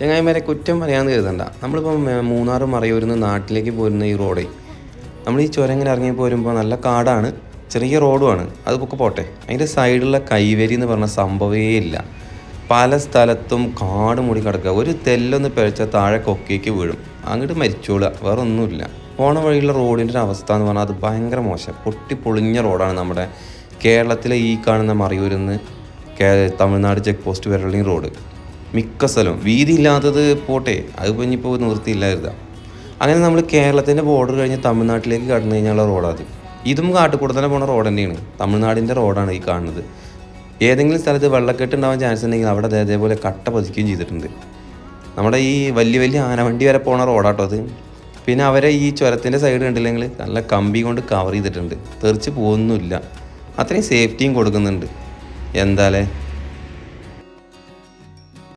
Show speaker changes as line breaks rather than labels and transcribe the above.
ചങ്ങായിമാരെ കുറ്റം പറയാമെന്ന് കരുതണ്ട. നമ്മളിപ്പോൾ മൂന്നാർ മറയൂരിൽ നിന്ന് നാട്ടിലേക്ക് പോരുന്ന ഈ റോഡേ. നമ്മൾ ഈ ചുരം ഇങ്ങനെ ഇറങ്ങി പോരുമ്പോൾ നല്ല കാടാണ് ചെറിയ റോഡുമാണ്. അത് പൊക്കെ പോട്ടെ. അതിന്റെ സൈഡിലുള്ള കൈവരി എന്ന് പറഞ്ഞ സംഭവമേ ഇല്ല. പല സ്ഥലത്തും കാട് മൂടി കിടക്കുക. ഒരു തെല്ലൊന്ന് പിഴച്ചാൽ താഴെ കൊക്കേക്ക് വീഴും. അങ്ങോട്ട് മരിച്ചോളുക. വേറെ ഒന്നുമില്ല പോണ വഴിയുള്ള റോഡിന്റെ ഒരു അവസ്ഥ എന്ന് പറഞ്ഞാൽ അത് ഭയങ്കര മോശം. പൊട്ടി പൊളിഞ്ഞ റോഡാണ് നമ്മുടെ കേരളത്തിലെ ഈ കാണുന്ന മറയൂരിൽ നിന്ന് തമിഴ്നാട് ചെക്ക് പോസ്റ്റ് വരെയുള്ള ഈ റോഡ്. മിക്ക സ്ഥലവും. വീതി ഇല്ലാത്തത് പോട്ടെ അതിപ്പോൾ ഇനിയിപ്പോൾ നിർത്തിയില്ലായിരുന്ന അങ്ങനെ നമ്മൾ കേരളത്തിന്റെ ബോർഡർ കഴിഞ്ഞ് തമിഴ്നാട്ടിലേക്ക് കടന്നു കഴിഞ്ഞാലുള്ള റോഡാണ് ഇതും കാട്ടുകൂടെ തന്നെ പോണ റോഡ് തന്നെയാണ്. തമിഴ്നാടിന്റെ റോഡാണ് ഈ കാണുന്നത്. ഏതെങ്കിലും സ്ഥലത്ത് വെള്ളക്കെട്ട് ഉണ്ടാവാൻ ചാൻസ് ഉണ്ടെങ്കിൽ അവിടെ അതേപോലെ കട്ട പതിക്കുകയും ചെയ്തിട്ടുണ്ട്. നമ്മുടെ ഈ വലിയ വലിയ ആനവണ്ടി വരെ പോണ റോഡാട്ടോ അത്. പിന്നെ അവരെ ഈ ചുരത്തിന്റെ സൈഡ് കണ്ടില്ലെങ്കിൽ നല്ല കമ്പി കൊണ്ട് കവർ ചെയ്തിട്ടുണ്ട്. തെറിച്ച് പോകുന്നില്ല അത്രയും സേഫ്റ്റിയും കൊടുക്കുന്നുണ്ട്. എന്താലേ?